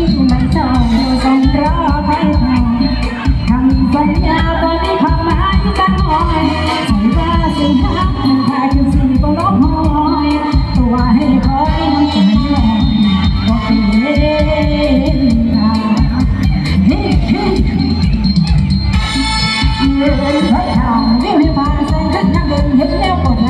ที่มันเจ้าอยู่สงรอไปทางคำสัญญาตอนนี้ความหมายจะน้อยสัญญาสิ่งหักมันพาคือสิ่งต้องลบหอยตัวให้คอยน้ำใจลอยก็เปลี่ยนตาเฮ้เฮ้เดินพระทางวิ่งให้ผ่านแสงขึ้นนั่งเดินเห็นแล้วก็เดิ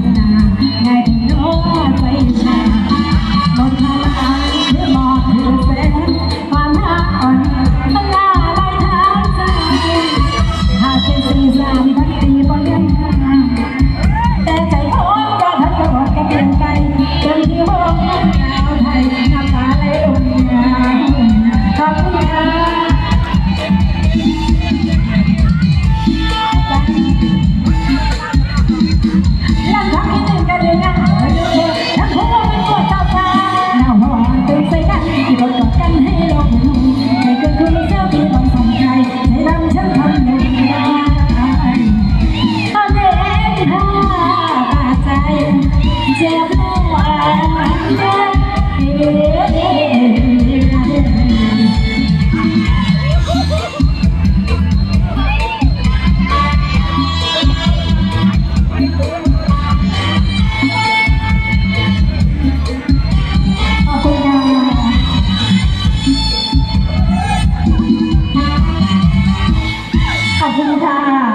ขอบคุณค่ะ